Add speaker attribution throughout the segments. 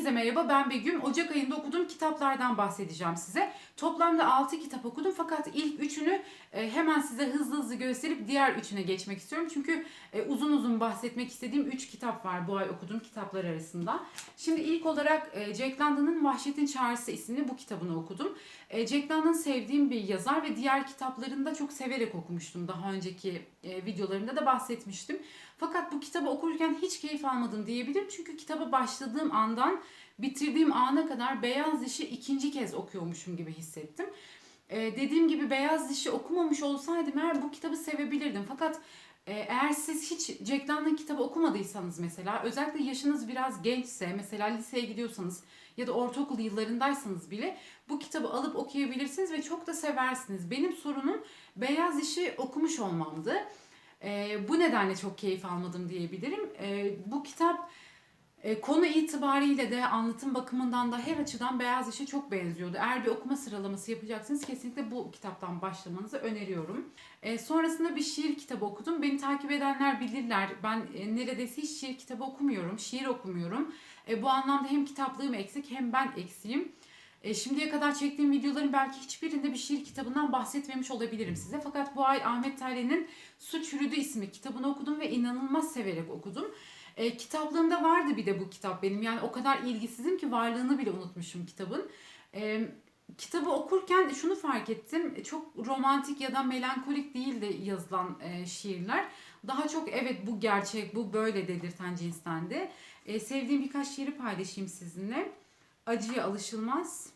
Speaker 1: Herkese merhaba ben Begüm. Ocak ayında okuduğum kitaplardan bahsedeceğim size. Toplamda 6 kitap okudum fakat ilk üçünü e, hemen size hızlı hızlı gösterip diğer üçüne geçmek istiyorum. Çünkü e, uzun uzun bahsetmek istediğim 3 kitap var bu ay okuduğum kitaplar arasında. Şimdi ilk olarak e, Jack London'ın Vahşetin Çağrısı isimli bu kitabını okudum. Jack London sevdiğim bir yazar ve diğer kitaplarını da çok severek okumuştum. Daha önceki e, videolarımda da bahsetmiştim. Fakat bu kitabı okurken hiç keyif almadım diyebilirim. Çünkü kitaba başladığım andan bitirdiğim ana kadar Beyaz Diş'i ikinci kez okuyormuşum gibi hissettim. Ee, dediğim gibi Beyaz Diş'i okumamış olsaydım eğer bu kitabı sevebilirdim. Fakat e, eğer siz hiç Jack London kitabı okumadıysanız mesela özellikle yaşınız biraz gençse mesela liseye gidiyorsanız ya da ortaokul yıllarındaysanız bile bu kitabı alıp okuyabilirsiniz ve çok da seversiniz. Benim sorunum Beyaz Diş'i okumuş olmamdı. E, bu nedenle çok keyif almadım diyebilirim. E, bu kitap e, konu itibariyle de anlatım bakımından da her açıdan Beyaz Diş'e çok benziyordu. Eğer bir okuma sıralaması yapacaksınız kesinlikle bu kitaptan başlamanızı öneriyorum. E, sonrasında bir şiir kitabı okudum. Beni takip edenler bilirler. Ben e, neredeyse hiç şiir kitabı okumuyorum, şiir okumuyorum. E, bu anlamda hem kitaplığım eksik hem ben eksiğim. E, şimdiye kadar çektiğim videoların belki hiçbirinde bir şiir kitabından bahsetmemiş olabilirim size. Fakat bu ay Ahmet Taylan'ın Su Çürüdü isimli kitabını okudum ve inanılmaz severek okudum. E, kitaplığımda vardı bir de bu kitap benim. Yani o kadar ilgisizim ki varlığını bile unutmuşum kitabın. E, kitabı okurken şunu fark ettim. Çok romantik ya da melankolik değil de yazılan e, şiirler. Daha çok evet bu gerçek, bu böyle dedirten cinstendi. E, sevdiğim birkaç şiiri paylaşayım sizinle. Acıya alışılmaz.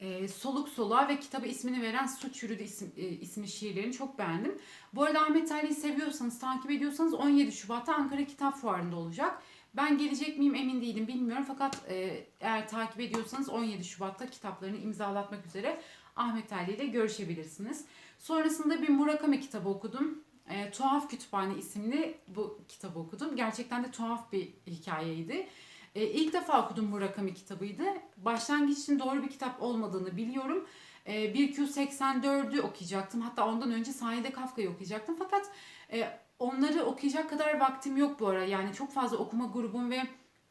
Speaker 1: E, soluk soluğa ve kitaba ismini veren Su Çürüdü isim, e, isimli şiirlerini çok beğendim. Bu arada Ahmet Taylı'yı seviyorsanız, takip ediyorsanız 17 Şubat'ta Ankara Kitap Fuarı'nda olacak. Ben gelecek miyim emin değilim bilmiyorum fakat e, eğer takip ediyorsanız 17 Şubat'ta kitaplarını imzalatmak üzere Ahmet Taylı ile görüşebilirsiniz. Sonrasında bir Murakami kitabı okudum. E, Tuhaf Kütüphane isimli bu kitabı okudum. Gerçekten de tuhaf bir hikayeydi. E, ilk defa okudum Murakami kitabıydı. Başlangıç için doğru bir kitap olmadığını biliyorum. E, 1Q84'ü okuyacaktım. Hatta ondan önce Sahilde Kafka'yı okuyacaktım. Fakat e, onları okuyacak kadar vaktim yok bu ara. Yani çok fazla okuma grubum ve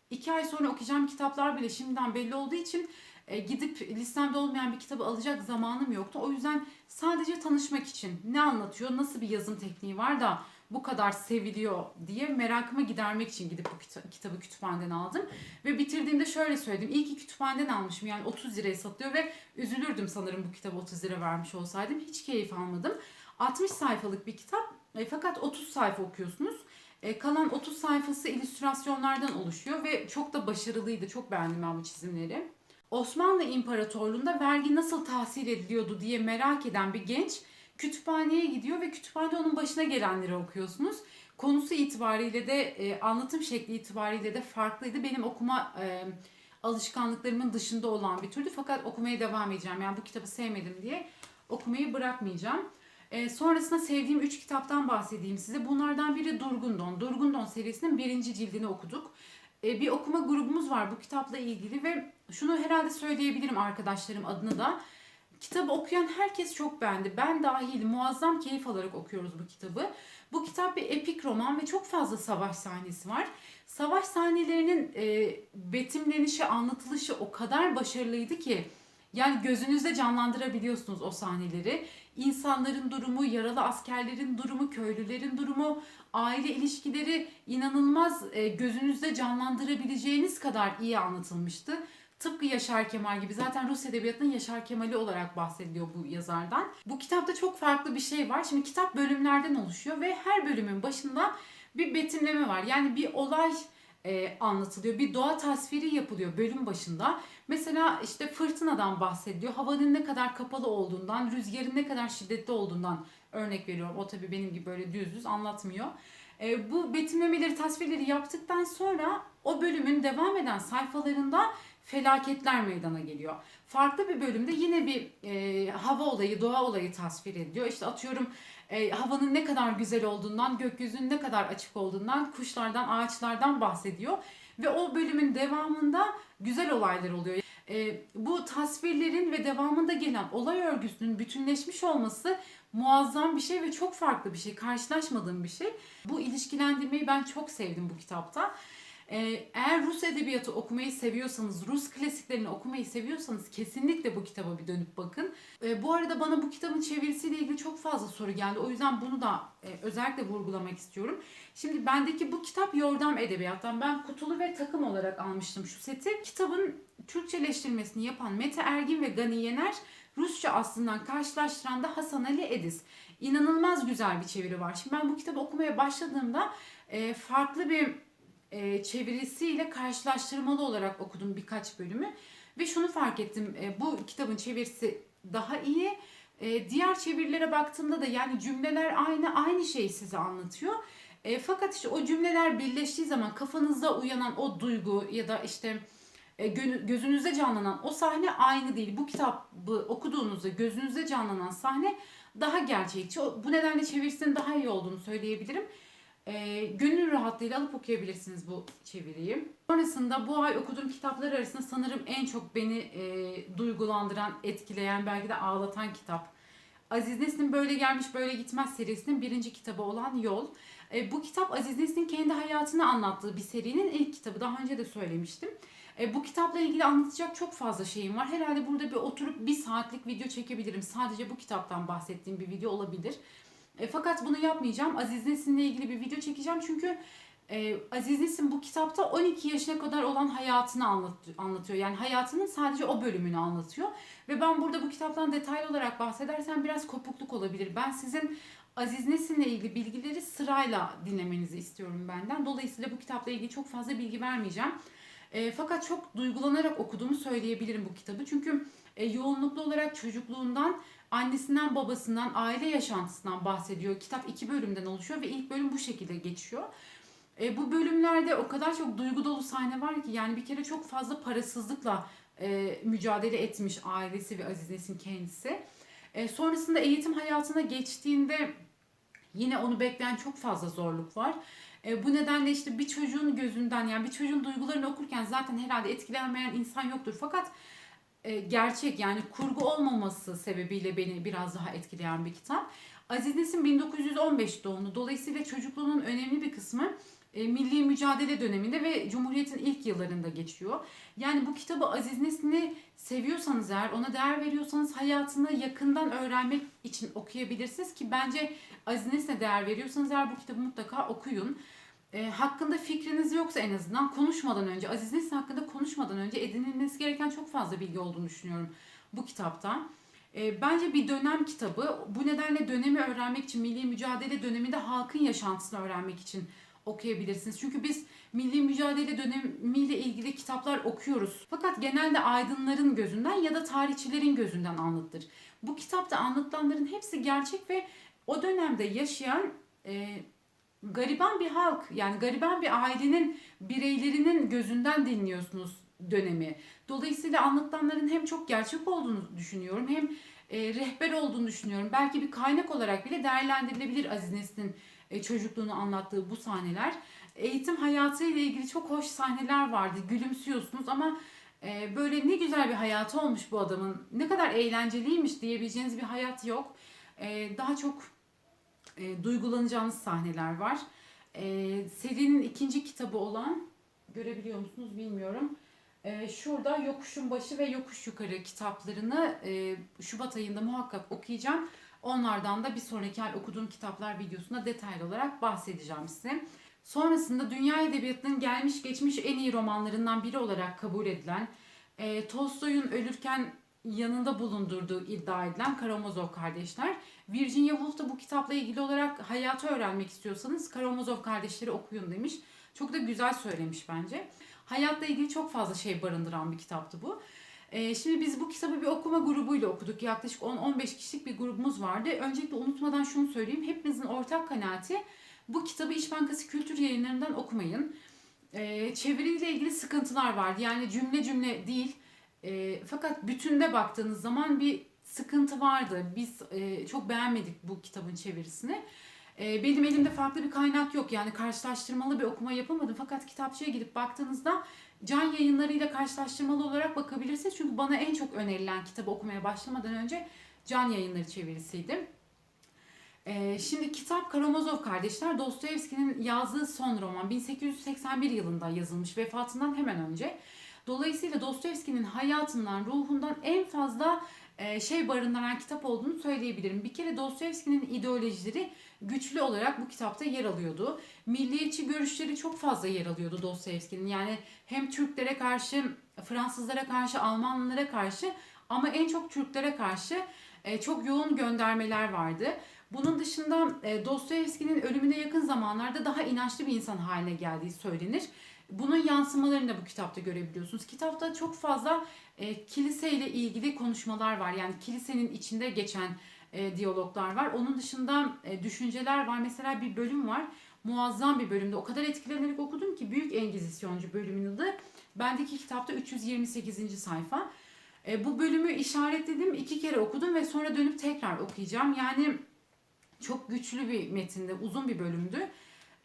Speaker 1: iki ay sonra okuyacağım kitaplar bile şimdiden belli olduğu için e, gidip listemde olmayan bir kitabı alacak zamanım yoktu. O yüzden sadece tanışmak için ne anlatıyor, nasıl bir yazım tekniği var da bu kadar seviliyor diye merakımı gidermek için gidip bu kita- kitabı kütüphaneden aldım. Ve bitirdiğimde şöyle söyledim. İyi ki kütüphaneden almışım. Yani 30 liraya satılıyor ve üzülürdüm sanırım bu kitabı 30 lira vermiş olsaydım. Hiç keyif almadım. 60 sayfalık bir kitap e, fakat 30 sayfa okuyorsunuz. E, kalan 30 sayfası illüstrasyonlardan oluşuyor ve çok da başarılıydı. Çok beğendim ben bu çizimleri. Osmanlı İmparatorluğu'nda vergi nasıl tahsil ediliyordu diye merak eden bir genç kütüphaneye gidiyor ve kütüphanede onun başına gelenleri okuyorsunuz. Konusu itibariyle de e, anlatım şekli itibariyle de farklıydı. Benim okuma e, alışkanlıklarımın dışında olan bir türdü fakat okumaya devam edeceğim. Yani bu kitabı sevmedim diye okumayı bırakmayacağım. E, sonrasında sevdiğim 3 kitaptan bahsedeyim size. Bunlardan biri Durgundon. Durgundon serisinin birinci cildini okuduk. E, bir okuma grubumuz var bu kitapla ilgili ve şunu herhalde söyleyebilirim arkadaşlarım adına da. Kitabı okuyan herkes çok beğendi. Ben dahil muazzam keyif alarak okuyoruz bu kitabı. Bu kitap bir epik roman ve çok fazla savaş sahnesi var. Savaş sahnelerinin e, betimlenişi, anlatılışı o kadar başarılıydı ki yani gözünüzde canlandırabiliyorsunuz o sahneleri. İnsanların durumu, yaralı askerlerin durumu, köylülerin durumu, aile ilişkileri inanılmaz e, gözünüzde canlandırabileceğiniz kadar iyi anlatılmıştı. Tıpkı Yaşar Kemal gibi zaten Rus edebiyatının Yaşar Kemal'i olarak bahsediliyor bu yazardan. Bu kitapta çok farklı bir şey var. Şimdi kitap bölümlerden oluşuyor ve her bölümün başında bir betimleme var. Yani bir olay e, anlatılıyor. Bir doğa tasviri yapılıyor bölüm başında. Mesela işte fırtınadan bahsediliyor. Havanın ne kadar kapalı olduğundan, rüzgarın ne kadar şiddetli olduğundan örnek veriyorum. O tabii benim gibi böyle düz düz anlatmıyor. E, bu betimlemeleri, tasvirleri yaptıktan sonra o bölümün devam eden sayfalarında felaketler meydana geliyor. Farklı bir bölümde yine bir e, hava olayı, doğa olayı tasvir ediyor. İşte atıyorum e, havanın ne kadar güzel olduğundan, gökyüzünün ne kadar açık olduğundan, kuşlardan, ağaçlardan bahsediyor. Ve o bölümün devamında güzel olaylar oluyor. E, bu tasvirlerin ve devamında gelen olay örgüsünün bütünleşmiş olması muazzam bir şey ve çok farklı bir şey. Karşılaşmadığım bir şey. Bu ilişkilendirmeyi ben çok sevdim bu kitapta. Ee, eğer Rus edebiyatı okumayı seviyorsanız, Rus klasiklerini okumayı seviyorsanız kesinlikle bu kitaba bir dönüp bakın. Ee, bu arada bana bu kitabın çevirisiyle ilgili çok fazla soru geldi. O yüzden bunu da e, özellikle vurgulamak istiyorum. Şimdi bendeki bu kitap Yordam Edebiyat'tan. Ben kutulu ve takım olarak almıştım şu seti. Kitabın Türkçeleştirmesini yapan Mete Ergin ve Gani Yener Rusça aslından karşılaştıran da Hasan Ali Ediz. İnanılmaz güzel bir çeviri var. Şimdi ben bu kitabı okumaya başladığımda e, farklı bir e, çevirisiyle karşılaştırmalı olarak okudum birkaç bölümü. Ve şunu fark ettim. e, bu kitabın çevirisi daha iyi. E, diğer çevirilere baktığımda da yani cümleler aynı, aynı şeyi size anlatıyor. E, fakat işte o cümleler birleştiği zaman kafanızda uyanan o duygu ya da işte e, gözünüzde canlanan o sahne aynı değil. Bu kitabı okuduğunuzda gözünüzde canlanan sahne daha gerçekçi. Bu nedenle çevirisinin daha iyi olduğunu söyleyebilirim. E, gönül rahatlığıyla alıp okuyabilirsiniz bu çeviriyi. Sonrasında bu ay okuduğum kitaplar arasında sanırım en çok beni e, duygulandıran, etkileyen, belki de ağlatan kitap. Aziz Nesin'in Böyle Gelmiş Böyle Gitmez serisinin birinci kitabı olan Yol. E, bu kitap Aziz Nesin'in kendi hayatını anlattığı bir serinin ilk kitabı. Daha önce de söylemiştim. E, bu kitapla ilgili anlatacak çok fazla şeyim var. Herhalde burada bir oturup bir saatlik video çekebilirim. Sadece bu kitaptan bahsettiğim bir video olabilir. E, fakat bunu yapmayacağım. Aziz Nesin'le ilgili bir video çekeceğim. Çünkü e, Aziz Nesin bu kitapta 12 yaşına kadar olan hayatını anlat- anlatıyor. Yani hayatının sadece o bölümünü anlatıyor. Ve ben burada bu kitaptan detaylı olarak bahsedersem biraz kopukluk olabilir. Ben sizin Aziz Nesin'le ilgili bilgileri sırayla dinlemenizi istiyorum benden. Dolayısıyla bu kitapla ilgili çok fazla bilgi vermeyeceğim. E, fakat çok duygulanarak okuduğumu söyleyebilirim bu kitabı. Çünkü e, yoğunluklu olarak çocukluğundan, annesinden, babasından, aile yaşantısından bahsediyor. Kitap iki bölümden oluşuyor ve ilk bölüm bu şekilde geçiyor. E, bu bölümlerde o kadar çok duygu dolu sahne var ki yani bir kere çok fazla parasızlıkla e, mücadele etmiş ailesi ve Aziz Nesin kendisi. E, sonrasında eğitim hayatına geçtiğinde yine onu bekleyen çok fazla zorluk var. E, bu nedenle işte bir çocuğun gözünden yani bir çocuğun duygularını okurken zaten herhalde etkilenmeyen insan yoktur. Fakat e, gerçek yani kurgu olmaması sebebiyle beni biraz daha etkileyen bir kitap. Aziz Nesin 1915 doğumlu. Dolayısıyla çocukluğunun önemli bir kısmı e, milli mücadele döneminde ve Cumhuriyet'in ilk yıllarında geçiyor. Yani bu kitabı Aziz Nesin'i seviyorsanız eğer, ona değer veriyorsanız hayatını yakından öğrenmek için okuyabilirsiniz ki bence Aziz Nesin'e değer veriyorsanız eğer bu kitabı mutlaka okuyun. E, hakkında fikriniz yoksa en azından konuşmadan önce, Aziz Nesin hakkında konuşmadan önce edinilmesi gereken çok fazla bilgi olduğunu düşünüyorum bu kitapta. E, bence bir dönem kitabı. Bu nedenle dönemi öğrenmek için, milli mücadele döneminde halkın yaşantısını öğrenmek için okuyabilirsiniz. Çünkü biz milli mücadele dönemiyle ilgili kitaplar okuyoruz. Fakat genelde aydınların gözünden ya da tarihçilerin gözünden anlatılır. Bu kitapta anlatılanların hepsi gerçek ve o dönemde yaşayan e, gariban bir halk yani gariban bir ailenin bireylerinin gözünden dinliyorsunuz dönemi. Dolayısıyla anlatılanların hem çok gerçek olduğunu düşünüyorum hem e, rehber olduğunu düşünüyorum. Belki bir kaynak olarak bile değerlendirilebilir Aziz Nesin'in e, çocukluğunu anlattığı bu sahneler. Eğitim hayatı ile ilgili çok hoş sahneler vardı. Gülümsüyorsunuz ama e, böyle ne güzel bir hayatı olmuş bu adamın. Ne kadar eğlenceliymiş diyebileceğiniz bir hayat yok. E, daha çok e, duygulanacağınız sahneler var. E, serinin ikinci kitabı olan görebiliyor musunuz bilmiyorum. E, şurada Yokuşun Başı ve Yokuş Yukarı kitaplarını e, Şubat ayında muhakkak okuyacağım. Onlardan da bir sonraki ay okuduğum kitaplar videosunda detaylı olarak bahsedeceğim size. Sonrasında dünya edebiyatının gelmiş geçmiş en iyi romanlarından biri olarak kabul edilen e, Tolstoy'un ölürken yanında bulundurduğu iddia edilen Karamazov kardeşler. Virginia Woolf da bu kitapla ilgili olarak hayatı öğrenmek istiyorsanız Karamazov kardeşleri okuyun demiş. Çok da güzel söylemiş bence. Hayatla ilgili çok fazla şey barındıran bir kitaptı bu. Ee, şimdi biz bu kitabı bir okuma grubuyla okuduk. Yaklaşık 10-15 kişilik bir grubumuz vardı. Öncelikle unutmadan şunu söyleyeyim. Hepimizin ortak kanaati bu kitabı İş Bankası Kültür Yayınları'ndan okumayın. Ee, çeviriyle ilgili sıkıntılar vardı. Yani cümle cümle değil. Ee, fakat bütünde baktığınız zaman bir sıkıntı vardı. Biz e, çok beğenmedik bu kitabın çevirisini. Ee, benim elimde farklı bir kaynak yok. Yani karşılaştırmalı bir okuma yapamadım. Fakat kitapçıya gidip baktığınızda can yayınlarıyla karşılaştırmalı olarak bakabilirsiniz. Çünkü bana en çok önerilen kitabı okumaya başlamadan önce can yayınları çevirisiydi. Ee, şimdi kitap Karamazov kardeşler Dostoyevski'nin yazdığı son roman 1881 yılında yazılmış vefatından hemen önce. Dolayısıyla Dostoyevski'nin hayatından, ruhundan en fazla e, şey barındıran kitap olduğunu söyleyebilirim. Bir kere Dostoyevski'nin ideolojileri güçlü olarak bu kitapta yer alıyordu. Milliyetçi görüşleri çok fazla yer alıyordu Dostoyevski'nin. Yani hem Türklere karşı, Fransızlara karşı, Almanlara karşı ama en çok Türklere karşı e, çok yoğun göndermeler vardı. Bunun dışında e, Dostoyevski'nin ölümüne yakın zamanlarda daha inançlı bir insan haline geldiği söylenir. Bunun yansımalarını da bu kitapta görebiliyorsunuz. Kitapta çok fazla e, kiliseyle ilgili konuşmalar var. Yani kilisenin içinde geçen e, diyaloglar var. Onun dışında e, düşünceler var. Mesela bir bölüm var. Muazzam bir bölümde. O kadar etkilenerek okudum ki Büyük Engizisyoncu bölümünün adı. Bendeki kitapta 328. sayfa. E, bu bölümü işaretledim. iki kere okudum ve sonra dönüp tekrar okuyacağım. Yani çok güçlü bir metinde, uzun bir bölümdü.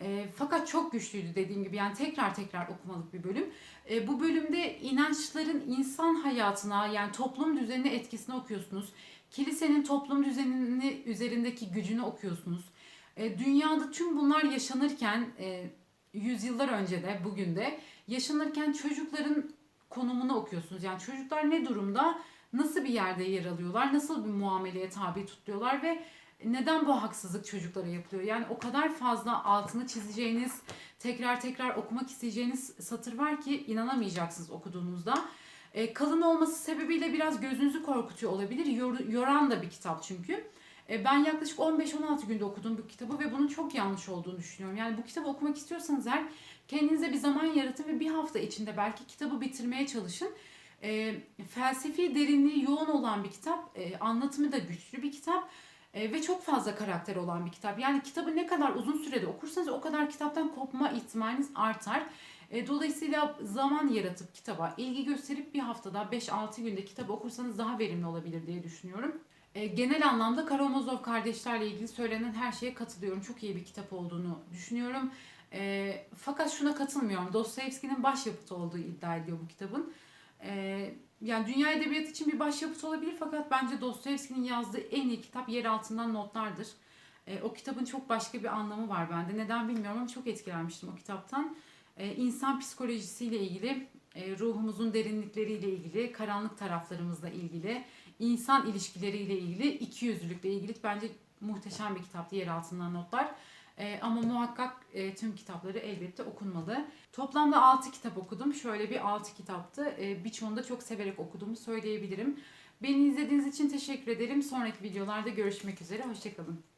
Speaker 1: E, fakat çok güçlüydü dediğim gibi. Yani tekrar tekrar okumalık bir bölüm. E, bu bölümde inançların insan hayatına yani toplum düzenine etkisini okuyorsunuz. Kilisenin toplum düzenini üzerindeki gücünü okuyorsunuz. E, dünyada tüm bunlar yaşanırken e, yüzyıllar önce de bugün de yaşanırken çocukların konumunu okuyorsunuz. Yani çocuklar ne durumda, nasıl bir yerde yer alıyorlar, nasıl bir muameleye tabi tutuluyorlar ve neden bu haksızlık çocuklara yapılıyor? Yani o kadar fazla altını çizeceğiniz, tekrar tekrar okumak isteyeceğiniz satır var ki inanamayacaksınız okuduğunuzda. E, kalın olması sebebiyle biraz gözünüzü korkutuyor olabilir. Yor- yoran da bir kitap çünkü. E, ben yaklaşık 15-16 günde okudum bu kitabı ve bunun çok yanlış olduğunu düşünüyorum. Yani bu kitabı okumak istiyorsanız eğer kendinize bir zaman yaratın ve bir hafta içinde belki kitabı bitirmeye çalışın. E, felsefi derinliği yoğun olan bir kitap, e, anlatımı da güçlü bir kitap e, ve çok fazla karakter olan bir kitap. Yani kitabı ne kadar uzun sürede okursanız o kadar kitaptan kopma ihtimaliniz artar. E, dolayısıyla zaman yaratıp kitaba ilgi gösterip bir haftada 5-6 günde kitap okursanız daha verimli olabilir diye düşünüyorum. E, genel anlamda Karamazov kardeşlerle ilgili söylenen her şeye katılıyorum. Çok iyi bir kitap olduğunu düşünüyorum. Fakat şuna katılmıyorum. Dostoyevski'nin başyapıtı olduğu iddia ediyor bu kitabın. Yani dünya edebiyatı için bir başyapıt olabilir fakat bence Dostoyevski'nin yazdığı en iyi kitap Yer Altından Notlardır. E, o kitabın çok başka bir anlamı var bende. Neden bilmiyorum ama çok etkilenmiştim o kitaptan. E, insan psikolojisiyle ilgili, e, ruhumuzun derinlikleriyle ilgili, karanlık taraflarımızla ilgili, insan ilişkileriyle ilgili, ikiyüzlülükle ilgili bence muhteşem bir kitaptı Yer Altından Notlar. E, ama muhakkak e, tüm kitapları elbette okunmalı. Toplamda 6 kitap okudum. Şöyle bir 6 kitaptı. E, birçoğunu da çok severek okuduğumu söyleyebilirim. Beni izlediğiniz için teşekkür ederim. Sonraki videolarda görüşmek üzere. Hoşçakalın.